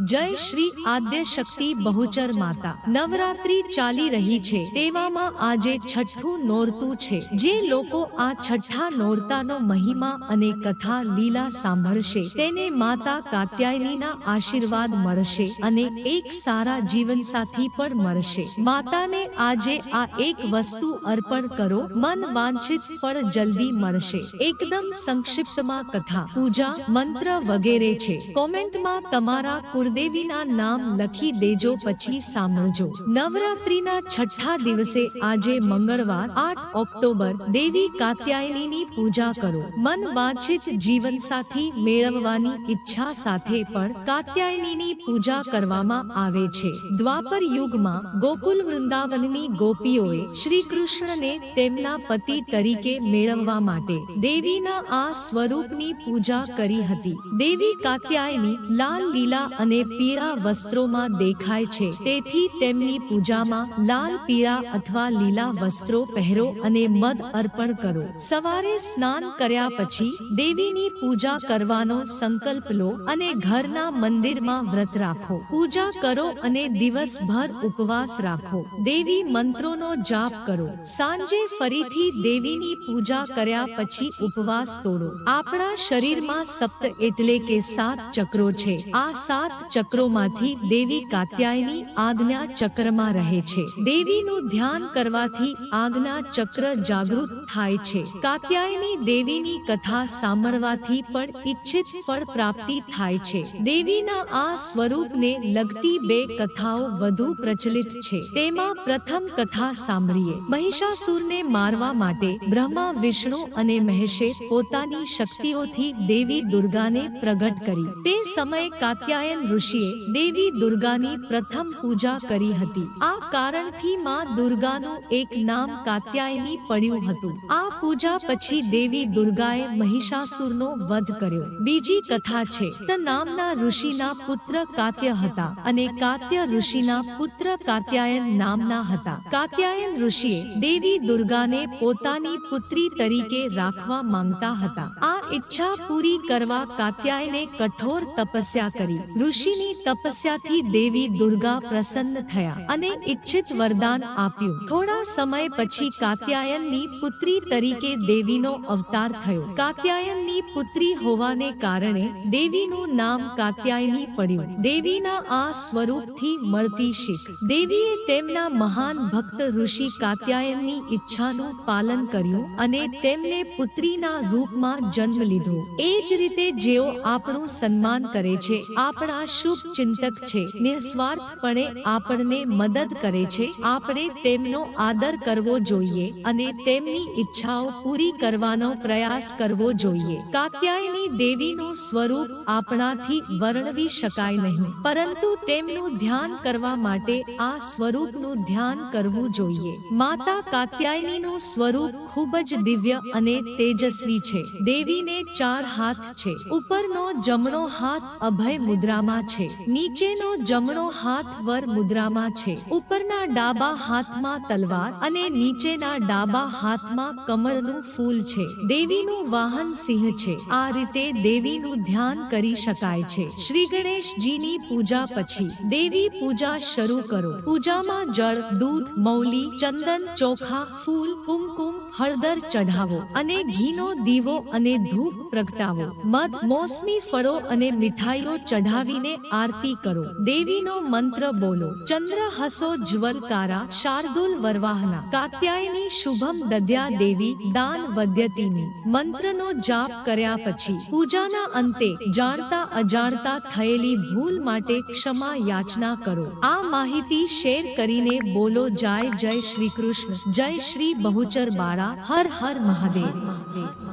જય શ્રી આદ્ય શક્તિ બહુચર માતા. નવરાત્રી ચાલી રહી છે. તેવામાં આજે છઠ્ઠું નોરતું છે. જે લોકો આ છઠ્ઠા નોરતાનો મહિમા અને કથા લીલા સાંભળશે, તેને માતા કાત્યાયનીના આશીર્વાદ મળશે અને એક સારા જીવનસાથી પણ મળશે. માતાને આજે આ એક વસ્તુ અર્પણ કરો, મન વાંછિત ફળ જલ્દી મળશે. એકદમ સંક્ષિપ્તમાં કથા, પૂજા, મંત્ર વગેરે છે. કોમેન્ટમાં તમારા કુળદેવીના નામ લખી દેજો, પછી સાંભળજો. નવરાત્રીના છઠ્ઠા દિવસે આજે મંગળવાર, આઠ ઓક્ટોબર, દેવી કાત્યાયનીની પૂજા કરો. મન વાંછિત જીવનસાથી મેળવવાની ઈચ્છા સાથે પણ કાત્યાયનીની પૂજા કરવામાં આવે છે. દ્વાપર યુગમાં ગોકુલ વૃંદાવનની ગોપીઓએ શ્રી કૃષ્ણને તેમના પતિ તરીકે મેળવવા માટે દેવીના આ સ્વરૂપની પૂજા કરી હતી. દેવી કાત્યાયની લાલ લીલા અને પીળા વસ્ત્રોમાં દેખાય છે. તેથી તેમની પૂજામાં લાલ, પીળા અથવા લીલા વસ્ત્રો પહેરો અને મધ અર્પણ કરો. સવારે સ્નાન કર્યા પછી દેવીની પૂજા કરવાનો સંકલ્પ લો અને ઘરના મંદિરમાં વ્રત રાખો. પૂજા કરો અને દિવસભર ઉપવાસ રાખો. દેવી મંત્રોનો જાપ કરો. સાંજે ફરીથી દેવીની પૂજા કર્યા પછી ઉપવાસ તોડો. આપણા શરીરમાં સપ્ત એટલે કે સાત ચક્રો છે. આ સાત ચક્રોમાંથી દેવી કાત્યાયની આજ્ઞા ચક્રમાં રહે છે. દેવીનું ધ્યાન કરવાથી આજ્ઞા ચક્ર જાગૃત થાય છે. કાત્યાયની દેવીની કથા સાંભળવાથી પણ ઈચ્છિત ફળ પ્રાપ્તિ થાય છે. દેવીના આ સ્વરૂપને લગતી બે કથાઓ વધુ પ્રચલિત છે. તેમાં પ્રથમ કથા સાંભળીએ. મહિષાસુરને મારવા માટે બ્રહ્મા, વિષ્ણુ અને મહેશે પોતાની શક્તિઓથી દેવી દુર્ગાને પ્રગટ કરી. તે સમયે કાત્યાયન ઋષિએ દેવી દુર્ગાની પ્રથમ પૂજા કરી હતી. આ કારણથી માં દુર્ગાનું એક નામ કાત્યાયની પડ્યું હતું. આ પૂજા પછી દેવી દુર્ગાએ મહિષાસુરનો વધ કર્યો. બીજી કથા છે, ત નામના ઋષિના પુત્ર કાત્ય હતા અને કાત્ય ઋષિના પુત્ર કાત્યાયન નામના હતા. કાત્યાયન ઋષિએ દેવી દુર્ગાને પોતાની પુત્રી તરીકે રાખવા માંગતા હતા. આ ઈચ્છા પૂરી કરવા કાત્યાયને કઠોર તપસ્યા કરી. ઋષિની તપસ્યાથી દેવી દુર્ગા પ્રસન્ન થયા અને ઈચ્છિત વરદાન આપ્યું. થોડા સમય પછી કાત્યાયનની પુત્રી તરીકે દેવીનો અવતાર થયો. કાત્યાયનની પુત્રી હોવાને કારણે દેવીનું નામ કાત્યાયની પડ્યું. દેવીના આ સ્વરૂપથી મળતી શીખ. દેવીએ તેમના મહાન ભક્ત ઋષિ કાત્યાયનની ઈચ્છાનું પાલન કર્યું અને તેમને પુત્રીના રૂપમાં જન્મ લીધો. એ જ રીતે જેઓ આપણું સન્માન કરે છે, આપણા શુભ ચિંતક છે, નિસ્વાર્થપણે આપણને મદદ કરે છે, આપણે તેમનો આદર કરવો જોઈએ અને તેમની ઈચ્છાઓ પૂરી કરવાનો પ્રયાસ કરવો જોઈએ. કાત્યાયની દેવીનું સ્વરૂપ આપણાથી વર્ણવી શકાય નહીં, પરંતુ તેમનું ધ્યાન કરવા માટે આ સ્વરૂપનું ધ્યાન કરવું જોઈએ. માતા કાત્યાયનીનું સ્વરૂપ ખૂબ જ દિવ્ય અને તેજસ્વી છે. દેવીને ચાર હાથ છે. ઉપરનો જમણો હાથ અભય મુદ્રામાં છે. નીચેનો જમણો હાથ વર મુદ્રામાં છે. ઉપરના ડાબા હાથમાં તલવાર અને નીચેના ડાબા હાથમાં કમળનું ફૂલ છે. દેવીનું વાહન સિંહ છે. આ રીતે દેવીનું ધ્યાન કરી શકાય છે. શ્રી ગણેશજીની પૂજા પછી દેવી પૂજા શરૂ કરો. પૂજામાં જળ, દૂધ, મૌલી, ચંદન, ચોખા, ફૂલ, કુમકુમ હળદર ચઢાવો અને ઘીનો દીવો અને ધૂપ પ્રગટાવો. મધ, મોસમી ફળો અને મીઠાઈઓ ચઢાવીને આરતી કરો. દેવીનો મંત્ર બોલો. ચંદ્ર હસો જ્વલકારા શાર્દુલ વરવાહના. કાત્યાયની શુભમ દદ્યા દેવી, દાન વદ્યતીની. મંત્રનો જાપ કર્યા પછી, પૂજાના અંતે જાણતા અજાણતા થયેલી ભૂલ માટે ક્ષમા યાચના કરો. આ માહિતી શેર કરીને બોલો, જય જય શ્રી કૃષ્ણ. જય શ્રી બહુચર બાળા. હર હર મહાદેવ. મહાદેવ